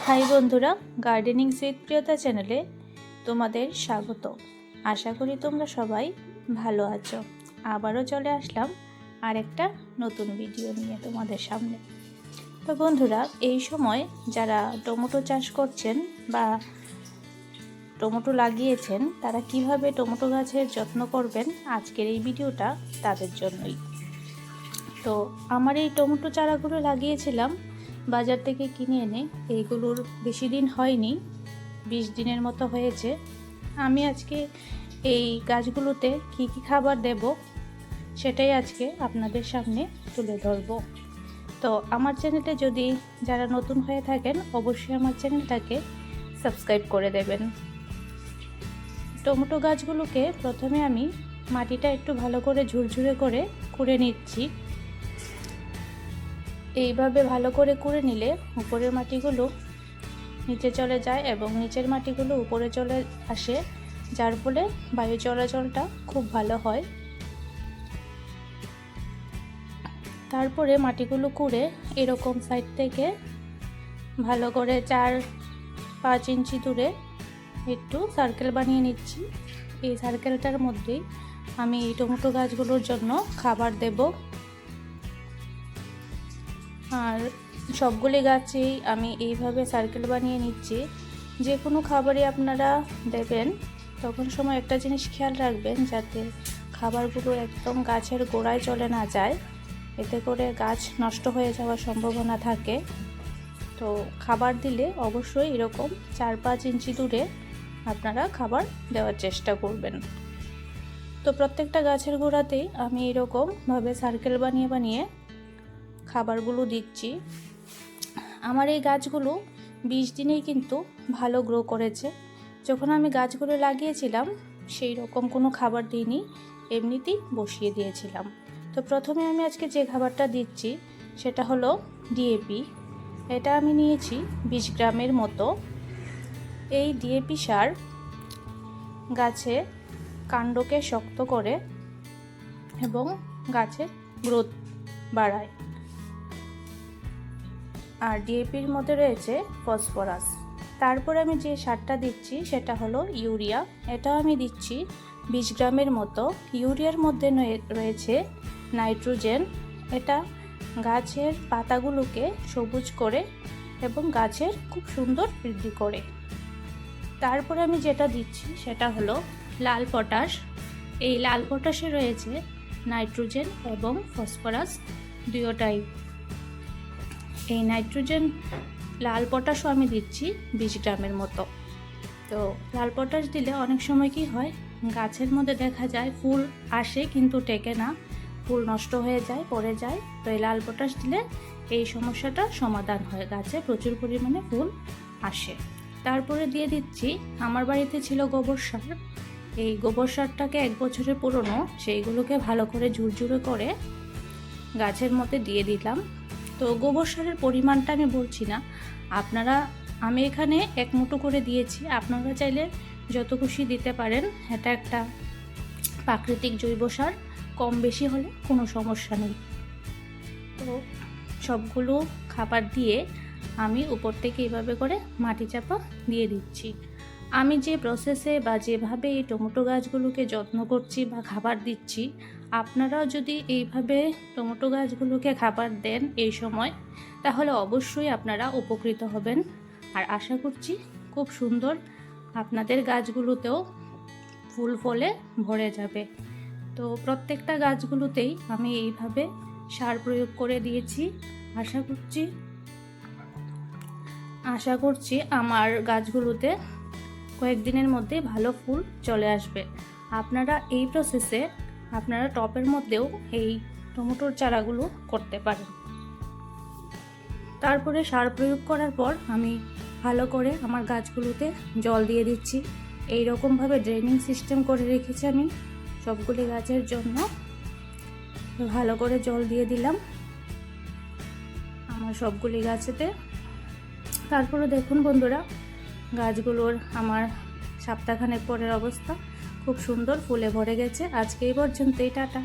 High বন্ধুরা gardening সুইথ প্রিয়তা চ্যানেলে তোমাদের স্বাগত। আশা করি তোমরা সবাই ভালো আছো। আবারও চলে আসলাম আরেকটা নতুন ভিডিও নিয়ে তোমাদের সামনে। তো বন্ধুরা, এই সময় যারা টমেটো চাষ করছেন বা টমেটো লাগিয়েছেন, তারা কীভাবে টমেটো গাছের যত্ন করবেন আজকের এই ভিডিওটা তাদের জন্যই। তো আমার এই টমেটো চারাগুলো লাগিয়েছিলাম বাজার থেকে কিনে এনে এইগুলোর বেশি দিন হয়নি, বিশ দিনের মতো হয়েছে। আমি আজকে এই গাছগুলোতে কী কী খাবার দেব সেটাই আজকে আপনাদের সামনে তুলে ধরব। তো আমার চ্যানেলে যদি যারা নতুন হয়ে থাকেন, অবশ্যই আমার চ্যানেলটাকে সাবস্ক্রাইব করে দেবেন। টমেটো গাছগুলোকে প্রথমে আমি মাটিটা একটু ভালো করে ঝুরঝুরে করে, খুঁড়ে নিচ্ছি। এইভাবে ভালো করে কুড়ে নিলে উপরের মাটিগুলো নিচে চলে যায় এবং নিচের মাটিগুলো উপরে চলে আসে, যার ফলে বায়ু চলাচলটা খুব ভালো হয়। তারপরে মাটিগুলো কুড়ে এরকম সাইড থেকে ভালো করে চার পাঁচ ইঞ্চি দূরে একটু সার্কেল বানিয়ে নিচ্ছি। এই সার্কেলটার মধ্যেই আমি এই টমেটো গাছগুলোর জন্য খাবার দেবো। আর সবগুলি গাছেই আমি এইভাবে সার্কেল বানিয়ে নিচ্ছি। যে কোনো খাবারই আপনারা দেবেন, তখন সময় একটা জিনিস খেয়াল রাখবেন যাতে খাবারগুলো একদম গাছের গোড়ায় চলে না যায়। এতে করে গাছ নষ্ট হয়ে যাওয়ার সম্ভাবনা থাকে। তো খাবার দিলে অবশ্যই এরকম চার পাঁচ ইঞ্চি দূরে আপনারা খাবার দেওয়ার চেষ্টা করবেন। তো প্রত্যেকটা গাছের গোড়াতেই আমি এরকমভাবে সার্কেল বানিয়ে বানিয়ে খাবারগুলো দিচ্ছি। আমার এই গাছগুলো বিশ দিনেই কিন্তু ভালো গ্রো করেছে। যখন আমি গাছগুলো লাগিয়েছিলাম, সেই রকম কোনো খাবার দিইনি, এমনিতেই বসিয়ে দিয়েছিলাম। তো প্রথমে আমি আজকে যে খাবারটা দিচ্ছি, সেটা হলো ডিএপি এটা আমি নিয়েছি বিশ গ্রামের মতো। এই ডিএপি সার গাছে কাণ্ডকে শক্ত করে এবং গাছের গ্রোথ বাড়ায়। আর ডিএপির মধ্যে রয়েছে ফসফরাস। তারপরে আমি যে সারটা দিচ্ছি সেটা হলো ইউরিয়া। এটা আমি দিচ্ছি বিশ গ্রামের মতো। ইউরিয়ার মধ্যে রয়েছে নাইট্রোজেন। এটা গাছের পাতাগুলোকে সবুজ করে এবং গাছের খুব সুন্দর বৃদ্ধি করে। তারপরে আমি যেটা দিচ্ছি সেটা হলো লাল পটাশ। এই লাল পটাশে রয়েছে নাইট্রোজেন এবং ফসফরাস দুয়োটাই এই নাইট্রোজেন লাল পটাশও আমি দিচ্ছি বিশ গ্রামের মতো। তো লাল পটাশ দিলে অনেক সময় কি হয়, গাছের মধ্যে দেখা যায় ফুল আসে কিন্তু টেকে না, ফুল নষ্ট হয়ে যায়, পড়ে যায়। তো এই লাল পটাশ দিলে এই সমস্যাটা সমাধান হয়, গাছে প্রচুর পরিমাণে ফুল আসে। তারপরে দিয়ে দিচ্ছি, আমার বাড়িতে ছিল গোবর সার। এই গোবর সারটাকে এক বছরের পুরনো, সেইগুলোকে ভালো করে ঝুরঝুরে করে গাছের মধ্যে দিয়ে দিলাম। তো গোবর সারের পরিমাণটা আমি বলছি না। আপনারা, আমি এখানে এক মুঠো করে দিয়েছি। আপনারা চাইলে যত খুশি দিতে পারেন। এটা একটা প্রাকৃতিক জৈব সার। কম বেশি হলে কোনো সমস্যা নেই। তো সবগুলো খাবার দিয়ে আমি উপর থেকে এভাবে করে মাটি চাপা দিয়ে দিচ্ছি। আমি যে প্রসেসে বা যেভাবে এই টমেটো গাছগুলোকে যত্ন করছি বা খাবার দিচ্ছি, আপনারাও যদি এইভাবে টমেটো গাছগুলোকে খাবার দেন এই সময়, তাহলে অবশ্যই আপনারা উপকৃত হবেন। আর আশা করছি খুব সুন্দর আপনাদের গাছগুলোতেও ফুল ফলে ভরে যাবে। তো প্রত্যেকটা গাছগুলোতেই আমি এইভাবে সার প্রয়োগ করে দিয়েছি। আশা করছি আশা করছি আমার গাছগুলোতে কয়েকদিনের মধ্যে ভালো ফুল চলে আসবে। আপনারা এই প্রসেসে আপনারা টপের মধ্যেও এই টমেটোর চারাগুলো করতে পারেন। তারপরে সার প্রয়োগ করার পর আমি ভালো করে আমার গাছগুলোতে জল দিয়ে দিচ্ছি। এই রকমভাবে ড্রেনিং সিস্টেম করে রেখেছি আমি। সবগুলি গাছের জন্য ভালো করে জল দিয়ে দিলাম। আমার সবগুলি গাছেতে। তারপরে দেখুন বন্ধুরা গাছগুলোর আমার সপ্তাহখানেক পরের অবস্থা। খুব সুন্দর ফুলে ভরে গেছে। আজকে এই পর্যন্তই টাটা।